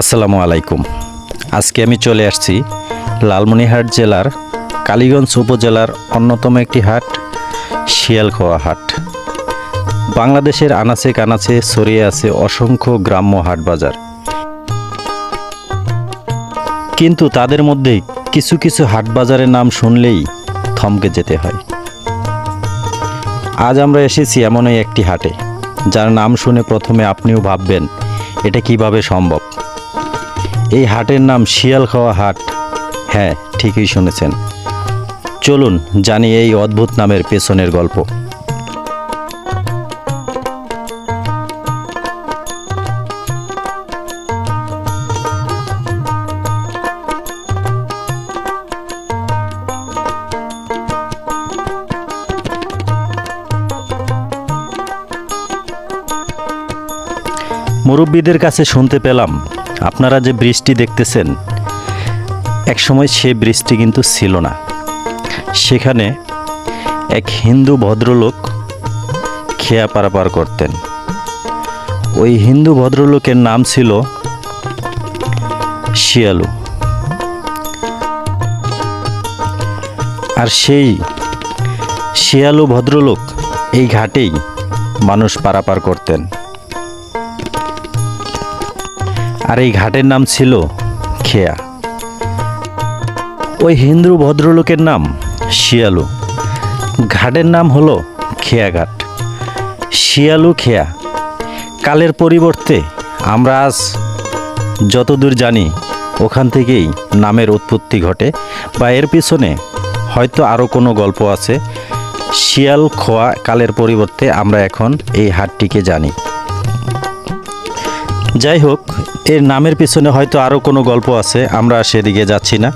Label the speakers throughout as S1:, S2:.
S1: আসসালামু আলাইকুম। আজকে আমি চলে আসছি লালমনিরহাট জেলার কালীগঞ্জ উপজেলার অন্যতম একটি হাট, শিয়ালখোয়া হাট। বাংলাদেশের আনাচে কানাচে ছড়িয়ে আছে অসংখ্য গ্রাম্য হাট বাজার। কিন্তু তাদের মধ্যে কিছু কিছু হাট বাজারের নাম শুনলেই থমকে যেতে হয়। আজ আমরা এসেছি এমনই একটি হাটে, যার নাম শুনে প্রথমে আপনিও ভাববেন, এটা কীভাবে সম্ভব? এই হাটের নাম শিয়ালখাওয়া হাট। হ্যাঁ ঠিকই শুনেছেন। চলুন জানি এই অদ্ভুত নামের পেছনের গল্প। মুরব্বীদের কাছে শুনতে পেলাম আপনারা যে বৃষ্টি দেখতেছেন, একসময় সে বৃষ্টি কিন্তু ছিল না। সেখানে এক হিন্দু ভদ্রলোক খেয়া পারাপার করতেন। ওই হিন্দু ভদ্রলোকের নাম ছিল শিয়ালু। আর সেই শিয়ালু ভদ্রলোক এই ঘাটেই মানুষ পারাপার করতেন। আর এই ঘাটের নাম ছিল খেয়া। ওই হিন্দু ভদ্রলোকের নাম শিয়ালু। ঘাটের নাম হলো খেয়া ঘাট। শিয়ালু খেয়া। কালের পরিবর্তে আমরা আজ যতদূর জানি, ওখান থেকেই নামের উৎপত্তি ঘটে বা এর পিছনে হয়তো আরও কোনো গল্প আছে। শিয়াল, খোয়া, কালের পরিবর্তে আমরা এখন এই হাটটিকে জানি। যাই হোক, এর নামের পিছনে হয়তো আরও কোনো গল্প আছে, আমরা সেদিকে যাচ্ছি না।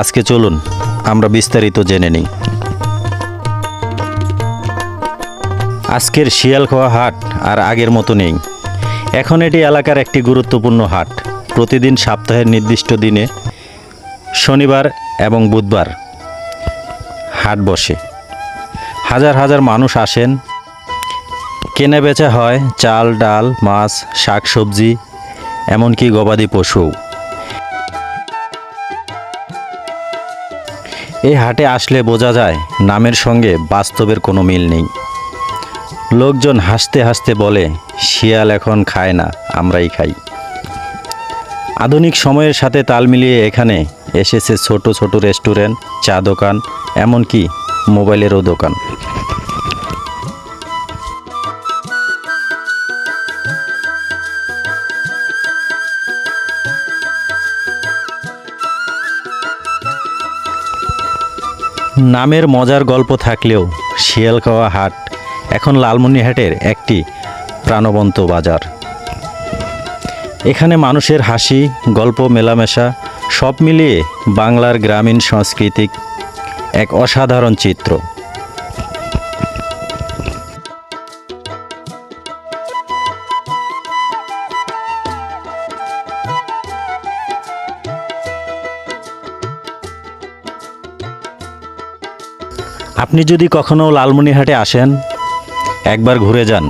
S1: আজকে চলুন, আমরা বিস্তারিত জেনে নিই। আজকের শিয়ালখোয়া হাট আর আগের মতো নেই। এখন এটি এলাকার একটি গুরুত্বপূর্ণ হাট। প্রতিদিন সপ্তাহের নির্দিষ্ট দিনে, শনিবার এবং বুধবার হাট বসে। হাজার হাজার মানুষ আসেন কেনা বেচা হয় চাল, ডাল, মাছ শাক সবজি এমনকি গবাদি পশু এই হাটে আসলে বোঝা যায় নামের সঙ্গে বাস্তবের কোনো মিল নেই। লোকজন হাসতে হাসতে বলে, শিয়াল এখন খায় না, আমরাই খাই। আধুনিক সময়ের সাথে তাল মিলিয়ে এখানে এসেছে ছোট ছোট রেস্টুরেন্ট, চা দোকান, এমনকি মোবাইলেরও দোকান। নামের মজার গল্প থাকলেও শিয়ালখাওয়া হাট এখন লালমনিরহাটের একটি প্রাণবন্ত বাজার। এখানে মানুষের হাসি, গল্প, মেলামেশা সব মিলিয়ে বাংলার গ্রামীণ সাংস্কৃতিক এক অসাধারণ চিত্র। আপনি যদি কখনো লালমনিরহাটে আসেন, একবার ঘুরে যান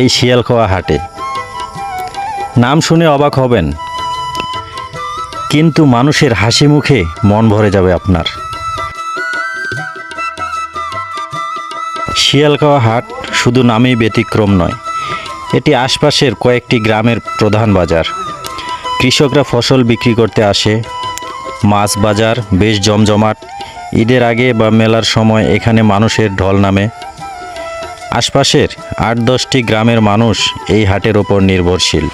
S1: এই শিয়ালখোয়া হাটে। নাম শুনে অবাক হবেন, কিন্তু মানুষের হাসি মুখে মন ভরে যাবে আপনার। শিয়ালখাওয়া হাট শুধু নামেই ব্যতিক্রম নয়, এটি আশপাশের কয়েকটি গ্রামের প্রধান বাজার। কৃষকরা ফসল বিক্রি করতে আসে, মাছ বাজার বেশ জমজমাট ঈদের আগে বা মেলার সময় এখানে মানুষের ঢল নামে। আশপাশের আট দশটি গ্রামের মানুষ এই হাটের ওপর নির্ভরশীল।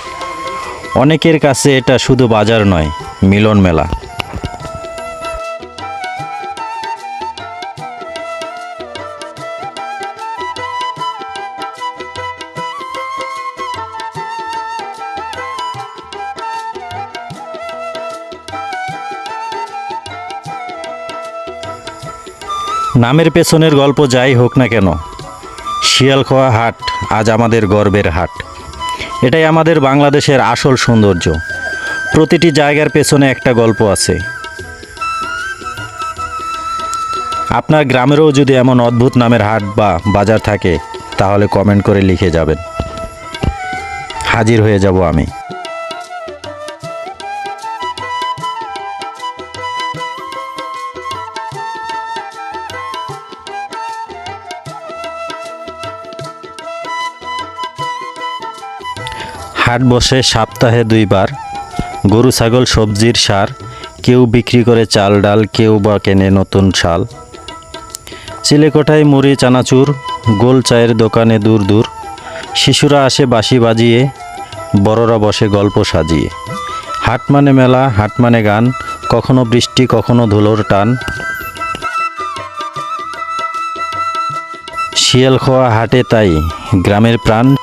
S1: অনেকের কাছে এটা শুধু বাজার নয়, মিলন মেলা। নামের পেছনের গল্প যাই হোক না কেন শিয়ালখোয়া হাট আজ আমাদের গর্বের হাট। এটাই আমাদের বাংলাদেশের আসল সৌন্দর্য। প্রতিটি জায়গার পেছনে একটা গল্প আছে। আপনার গ্রামেরও যদি এমন অদ্ভুত নামের হাট বা বাজার থাকে, তাহলে কমেন্ট করে লিখে যাবেন। হাজির হয়ে যাব আমি। হাট বসে সপ্তাহে দুইবার। গরু, ছাগল, সবজির সার, কেউ বিক্রি করে চাল, ডাল, কেউ বা কেনে নতুন শাল। চিলেকোঠায় মুড়ি, চানাচুর, গোল চায়ের দোকানে দূর দূর। শিশুরা আসে বাঁশি বাজিয়ে, বড়রা বসে গল্প সাজিয়ে। হাট মানে মেলা, হাট মানে গান, কখনো বৃষ্টি, কখনো ধুলোর টান। শিয়াল খোয়া হাটে তাই, গ্রামের প্রাণ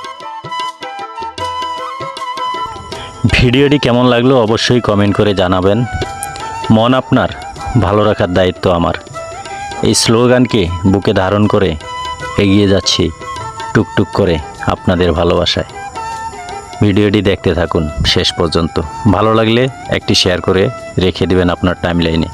S1: ভিডিওটি কেমন লাগল অবশ্যই কমেন্ট করে জানাবেন। মন আপনার, ভালো রাখার দায়িত্ব আমার। এই স্লোগানকে বুকে ধারণ করে এগিয়ে যাচ্ছি টুকটুক করে আপনাদের ভালোবাসায়। ভিডিওটি দেখতে থাকুন শেষ পর্যন্ত। ভালো লাগলে একটি শেয়ার করে রেখে দেবেন আপনার টাইমলাইনে